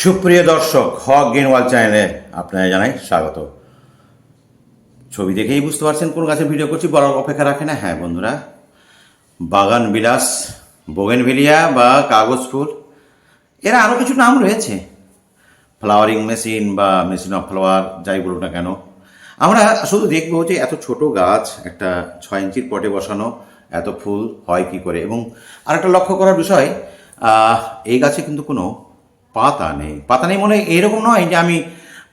সুপ্রিয় দর্শক, হক গ্রিনওয়াল চ্যানেলে আপনারা জানাই স্বাগত। ছবি দেখেই বুঝতে পারছেন কোন গাছের ভিডিও করছি, বলার অপেক্ষা রাখে না। হ্যাঁ বন্ধুরা বাগান বিলাস বোগেনভিলিয়া বা কাগজ ফুল এরা আরও কিছু নাম রয়েছে। ফ্লাওয়ারিং মেশিন বা মেশিন অফ ফ্লাওয়ার, যাই বলুন না কেন। আমরা শুধু দেখব যে এত ছোট গাছ, একটা ছয় ইঞ্চির পটে বসানো, এত ফুল হয় কি করে? এবং আরেকটা লক্ষ্য করার বিষয় এই গাছে কিন্তু কোনো পাতা নেই। পাতা নেই মনে এরকম নয় যে আমি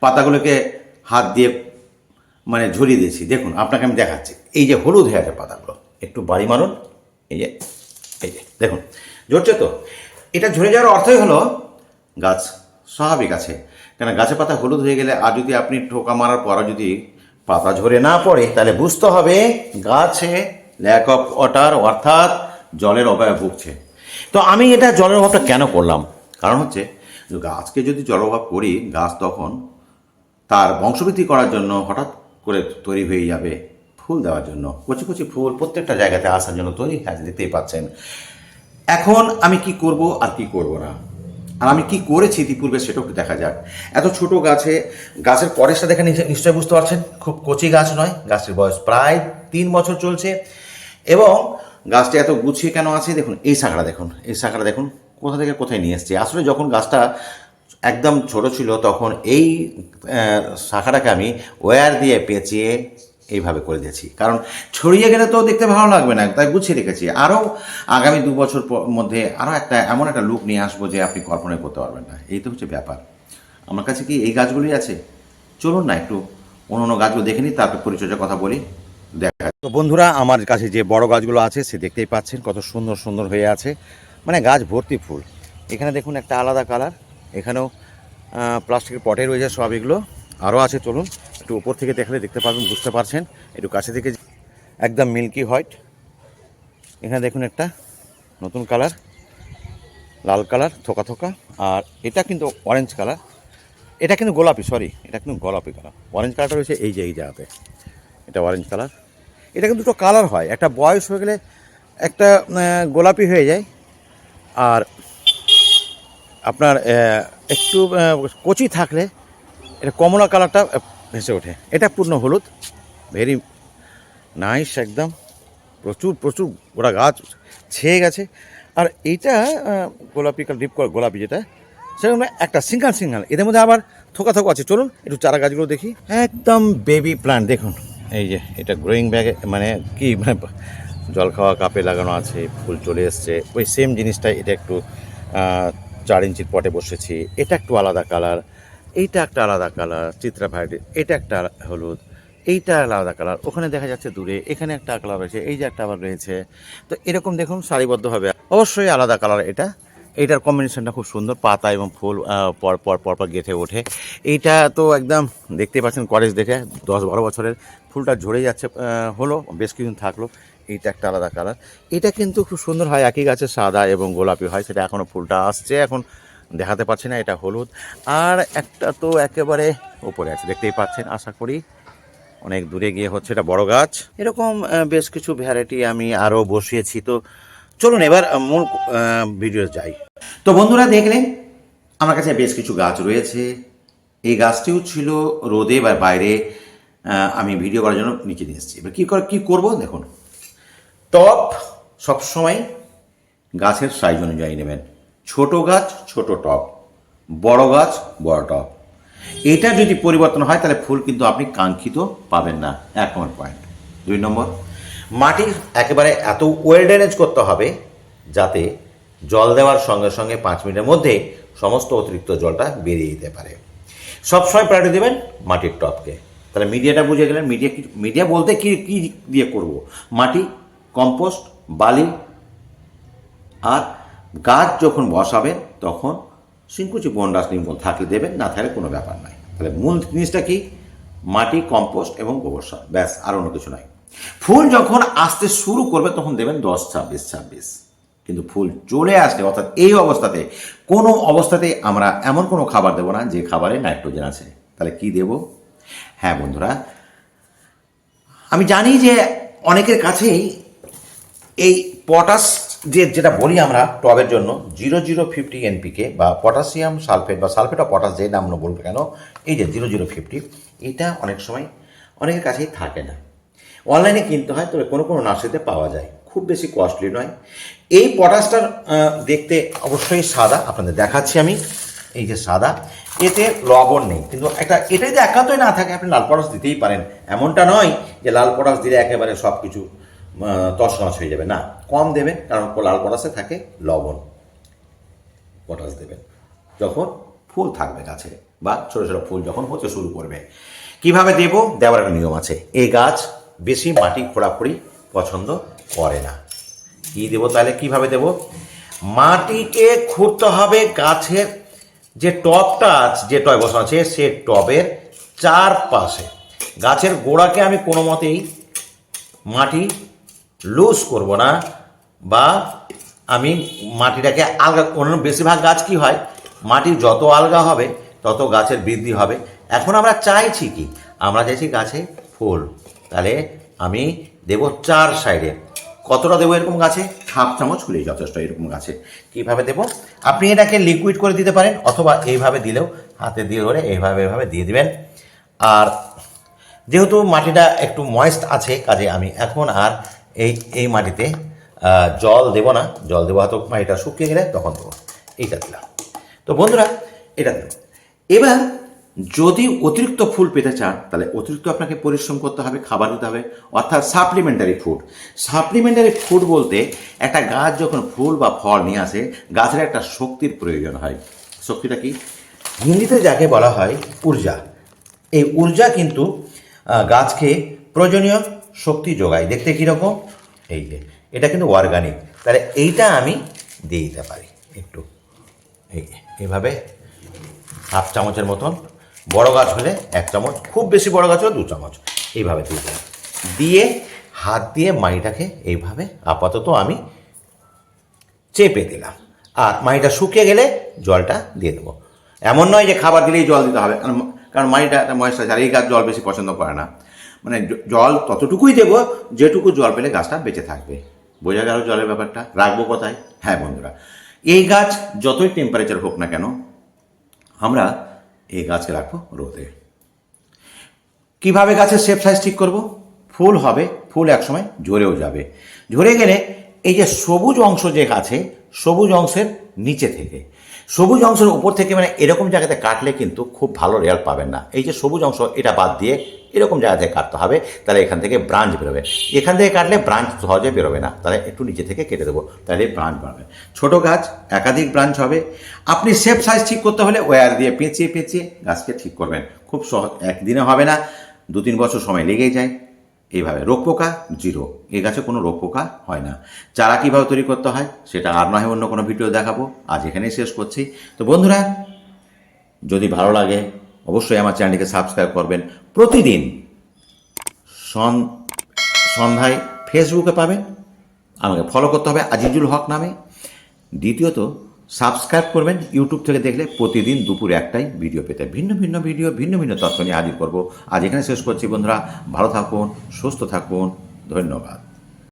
পাতাগুলোকে হাত দিয়ে মানে ঝরিয়ে দিয়েছি। দেখুন, আপনাকে আমি দেখাচ্ছি। এই যে হলুদ হয়ে আছে পাতাগুলো, একটু বাড়ি মারুন। এই যে এই যে, দেখুন, ঝরছে তো? এটা ঝরে যাওয়ার অর্থই হলো, গাছ স্বাভাবিক আছে। কেন গাছে পাতা হলুদ হয়ে গেলে আর যদি আপনি ঠোকা মারার পরও যদি পাতা ঝরে না পড়ে, তাহলে বুঝতে হবে গাছে ল্যাক অফ ওয়াটার অর্থাৎ জলের অভাবে ভুগছে। তো আমি এটা জলের অভাবটা কেন করলাম? কারণ হচ্ছে গাছকে যদি জল অভাব করি, গাছ তখন তার বংশবৃদ্ধি করার জন্য হঠাৎ করে তৈরি হয়ে যাবে ফুল দেওয়ার জন্য। কচি কচি ফুল প্রত্যেকটা জায়গাতে আসার জন্য তৈরি হয়ে দেখতেই পাচ্ছেন। এখন আমি কি করব আর কি করব না? আর আমি কি করেছি ইতিপূর্বে সেটাও একটু দেখা যাক। এত ছোট গাছে, গাছের পরেশটা দেখে নিশ্চয়- নিশ্চয়ই বুঝতে পারছেন? খুব কচি গাছ নয় গাছটির বয়স প্রায় তিন বছর চলছে। এবং গাছটি এত গুছিয়ে কেন আছে? দেখুন, এই শাখাটা দেখুন, এই শাখাটা দেখুন। কোথা থেকে কোথায় নিয়ে এসছে? আসলে যখন গাছটা একদম ছোট ছিল, তখন এই শাখাটাকে আমি ওয়্যার দিয়ে পেঁচিয়ে এইভাবে করে দিয়েছি। কারণ ছড়িয়ে গেলে তো দেখতে ভালো লাগবে না, তাই গুছিয়ে রেখেছি। আরও আগামী দু বছর মধ্যে আরও একটা এমন একটা লুক নিয়ে আসব যে আপনি কল্পনা করতে পারবেন না। এই তো হচ্ছে ব্যাপার। আমার কাছে কি এই গাছগুলি আছে? চলুন না একটু অন্য অন্য গাছগুলো দেখে নিই, তারপর পরিচর্যার কথা বলি, দেখা তো বন্ধুরা, আমার কাছে যে বড় গাছগুলো আছে, সে দেখতেই পাচ্ছেন কত সুন্দর সুন্দর হয়ে আছে। মানে গাছ ভর্তি ফুল। এখানে দেখুন একটা আলাদা কালার। এখানেও প্লাস্টিকের পটে রয়েছে সব এগুলো। আরও আছে, চলুন। একটু উপর থেকে দেখলে দেখতে পারবেন, বুঝতে পারছেন। একটু কাছে থেকে একদম মিল্কি হোয়াইট এখানে দেখুন একটা নতুন কালার, লাল কালার, থোকা থোকা। আর এটা কিন্তু অরেঞ্জ কালার। এটা কিন্তু গোলাপি সরি এটা কিন্তু গোলাপি কালার। অরেঞ্জ কালারটা রয়েছে এই যে, এই জায়গাতে। এটা অরেঞ্জ কালার। এটা কিন্তু দুটো কালার হয়। একটা বয়স হয়ে গেলে একটা গোলাপি হয়ে যায়। আর আপনার একটু কচি থাকলে এটা কমলা কালারটা ভেসে ওঠে। এটা পূর্ণ হলুদ। ভেরি নাইস একদম। প্রচুর প্রচুর গোটা গাছ ছেয়ে গেছে। আর এইটা গোলাপি ডিপ গোলাপি যেটা সেরকম একটা সিঙ্গাল সিঙ্গাল। এদের মধ্যে আবার থোকা থোকা আছে। চলুন, একটু চারা গাছগুলো দেখি। একদম বেবি প্ল্যান্ট দেখুন। এই যে, এটা গ্রোয়িং ব্যাগে মানে কি মানে জল খাওয়া কাপে লাগানো আছে, ফুল চলে এসছে। ওই সেম জিনিসটাই এটা একটু চার ইঞ্চির পটে বসেছি। এটা একটু আলাদা কালার এইটা একটা আলাদা কালার চিত্রা ভাইটি এটা একটা হলুদ, এইটা আলাদা কালার ওখানে দেখা যাচ্ছে দূরে, এখানে একটা কালার রয়েছে, এই যে একটা আবার রয়েছে। তো এরকম দেখুন, সারিবদ্ধভাবে অবশ্যই আলাদা কালার এটা। এইটার কম্বিনেশনটা খুব সুন্দর, পাতা এবং ফুল পর পর পর পর গেঁথে ওঠে। এইটা তো একদম দেখতেই পাচ্ছেন কলেজ দেখে, দশ বারো বছরের, ফুলটা ঝরে যাচ্ছে হলো, বেশ কিছুদিন থাকল। এইটা একটা আলাদা কালার। এটা কিন্তু খুব সুন্দর হয়, একই গাছে সাদা এবং গোলাপি হয়, সেটা এখনও ফুলটা আসছে, এখন দেখাতে পারছি না, এটা হলুদ। আর একটা তো একেবারে উপরে আছে, দেখতেই পাচ্ছেন, আশা করি অনেক দূরে গিয়ে হচ্ছে এটা বড় গাছ। এরকম বেশ কিছু ভ্যারাইটি আমি আরও বসিয়েছি, তো চলুন এবার মূল ভিডিও যাই। তো বন্ধুরা, দেখলেন, আমার কাছে বেশ কিছু গাছ রয়েছে। এই গাছটিও ছিল রোদে বা বাইরে আমি ভিডিও করার জন্য নিচে নিয়ে এসেছি। এবার কী করে, কী করব? দেখুন। টপ সবসময় গাছের সাইজ অনুযায়ী নেবেন। ছোট গাছ, ছোট টপ। বড় গাছ, বড় টপ। এটা যদি পরিবর্তন হয়, তাহলে ফুল কিন্তু আপনি কাঙ্ক্ষিত পাবেন না। এক নম্বর পয়েন্ট দুই নম্বর, মাটি একেবারে এত ওয়েল ড্রেনেজ করতে হবে যাতে জল দেওয়ার সঙ্গে সঙ্গে পাঁচ মিনিটের মধ্যে সমস্ত অতিরিক্ত জলটা বেরিয়ে যেতে পারে। সবসময় প্রায়োরিটি দেবেন মাটির টপকে। তাহলে মিডিয়াটা বুঝে গেলেন। মিডিয়া মিডিয়া বলতে কি কী দিয়ে করব? মাটি কম্পোস্ট, বালি আর গাছ যখন বসাবেন, তখন সিংকুচি বন্ডাস নির্মূল থাকলে দেবেন, না থাকলে কোনো ব্যাপার নাই। তাহলে মূল জিনিসটা কি? মাটি, কম্পোস্ট এবং গোবর সার। ব্যাস, আর অন্য কিছু নয় ফুল যখন আসতে শুরু করবে, তখন দেবেন দশ, ছাব্বিশ ছাব্বিশ। কিন্তু ফুল চলে আসলে, অর্থাৎ এই অবস্থাতে, কোনো অবস্থাতেই আমরা এমন কোনো খাবার দেবো না, যে খাবারে নাইট্রোজেন আছে। তাহলে কি দেব? হ্যাঁ বন্ধুরা, আমি জানি যে অনেকের কাছেই এই পটাশ যে যেটা বলি আমরা টবের জন্য, জিরো জিরো ফিফটি এনপিকে বা পটাশিয়াম সালফেট বা সালফেট অফ পটাশ যে নাম বলব কেন, এই যে জিরো জিরো ফিফটি, এটা অনেক সময় অনেকের কাছেই থাকে না। অনলাইনে কিনতে হয়, তবে কোনো কোনো নার্সারিতে পাওয়া যায়। খুব বেশি কস্টলি নয়। এই পটাশটার দেখতে অবশ্যই সাদা, আপনাদের দেখাচ্ছি আমি। এই যে সাদা, এতে লবণ নেই। কিন্তু একটা, এটা যদি একান্তই না থাকে, আপনি লাল পটাশ দিতেই পারেন। এমনটা নয় যে লাল পটাশ দিলে একেবারে সব কিছু তছনছ হয়ে যাবে। না, কম দেবেন, কারণ লাল পটাশে থাকে লবণ। পটাশ দেবেন। যখন ফুল থাকবে গাছে, বা ছোটো ছোটো ফুল যখন হতে শুরু করবে। কীভাবে দেব? দেওয়ার একটা নিয়ম আছে। এই গাছ বেশি মাটি খোঁড়াখুড়ি পছন্দ করে না। কি দেবো তাহলে? কীভাবে দেব? মাটিকে খুঁড়তে হবে গাছের যে টবটা আছে, যে টয় বসানো আছে, সে টবের চারপাশে। গাছের গোড়াকে আমি কোনো মতেই মাটি লুজ করব না, বা আমি মাটিটাকে আলগা, অন্য বেশিরভাগ গাছ কি হয়? মাটি যত আলগা হবে, তত গাছের বৃদ্ধি হবে। এখন আমরা চাইছি কি? আমরা চাইছি গাছে ফুল। তাহলে আমি দেব চার সাইডে। কতটা দেবো এরকম গাছে? হাফ চামচ হলেই যথেষ্ট এরকম গাছে। কীভাবে দেবো? আপনি এটাকে লিকুইড করে দিতে পারেন, অথবা এইভাবে দিলেও হাতে দিয়ে ধরে এইভাবে এইভাবে দিয়ে দিবেন। আর যেহেতু মাটিটা একটু ময়েস্ট আছে, কাজে আমি এখন আর এই এই মাটিতে জল দেব না। জল দেবো হয়তো মাটিটা শুকিয়ে গেলে তখন দেবো। এইটা দিলাম। তো বন্ধুরা, এটা দেবো এবার যদি অতিরিক্ত ফুল পেতে চান, তাহলে অতিরিক্ত আপনাকে পরিশ্রম করতে হবে, খাবার দিতে হবে, অর্থাৎ সাপ্লিমেন্টারি ফুড সাপ্লিমেন্টারি ফুড বলতে একটা গাছ যখন ফুল বা ফল নিয়ে আসে, গাছের একটা শক্তির প্রয়োজন হয়। শক্তিটা কি? হিন্দিতে যাকে বলা হয় ঊর্জা এই ঊর্জা কিন্তু গাছকে প্রয়োজনীয় শক্তি যোগায় দেখতে কীরকম? এই যে, এটা কিন্তু অর্গানিক তাহলে এইটা আমি দিয়ে দিতে পারি একটু। এই এইভাবে হাফ চামচের মতন। বড় গাছ হলে এক চামচ, খুব বেশি বড় গাছ হলে দু চামচ। এইভাবে দিয়ে দিলাম। দিয়ে হাত দিয়ে মাটিটাকে এইভাবে আপাতত আমি চেপে দিলাম। আর মাটিটা শুকিয়ে গেলে জলটা দিয়ে দেবো। এমন নয় যে খাবার দিলেই জল দিতে হবে। কারণ- কারণ মাটিটা একটা ময়েশ্চার এই গাছ জল বেশি পছন্দ করে না। মানে জল ততটুকুই দেবো যেটুকু জল পেলে গাছটা বেঁচে থাকবে। বোঝা গেল জলের ব্যাপারটা? রাখব কোথায়? হ্যাঁ বন্ধুরা, এই গাছ যতই টেম্পারেচার হোক না কেন, আমরা এই গাছকে রাখব রোদে। কীভাবে গাছের শেপ সাইজ ঠিক করব? ফুল হবে, ফুল একসময় ঝরেও যাবে। ঝরে গেলে এই যে সবুজ অংশ যে গাছে সবুজ অংশের নিচে থেকে সবুজ অংশের উপর থেকে মানে এরকম জায়গাতে কাটলে কিন্তু খুব ভালো রেজাল্ট পাবেন না। এই যে সবুজ অংশ, এটা বাদ দিয়ে এরকম জায়গা থেকে কাটতে হবে, তাহলে এখান থেকে ব্রাঞ্চ বেরোবে। এখান থেকে কাটলে ব্রাঞ্চ সহজে বেরোবে না, তাহলে একটু নিচে থেকে কেটে দেবো, তাহলে ব্রাঞ্চ বাড়বে। ছোটো গাছ, একাধিক ব্রাঞ্চ হবে। আপনি শেপ সাইজ ঠিক করতে হলে ওয়্যার দিয়ে পেঁচিয়ে পেঁচিয়ে গাছকে ঠিক করবেন। খুব সহজ, একদিনে হবে না দু তিন বছর সময় লেগেই যায়। এইভাবে। রোগ পোকা? জিরো। এই গাছে কোনো রোগ পোকা হয় না। চারা কীভাবে তৈরি করতে হয় সেটা আর নয় অন্য কোনো ভিডিও দেখাবো। আজ এখানেই শেষ করছি। তো বন্ধুরা, যদি ভালো লাগে, অবশ্যই আমার চ্যানেলটিকে সাবস্ক্রাইব করবেন। প্রতিদিন সন- সন্ধ্যায় ফেসবুকে পাবেন। আমাকে ফলো করতে হবে আজিজুল হক নামে। দ্বিতীয়ত সাবস্ক্রাইব করবেন। ইউটিউব থেকে দেখলে প্রতিদিন দুপুর একটাই ভিডিও পেতে। ভিন্ন ভিন্ন ভিডিও, ভিন্ন ভিন্ন তথ্য নিয়ে হাজির করব। আজ এখানে শেষ করছি বন্ধুরা। ভালো থাকুন, সুস্থ থাকুন। ধন্যবাদ।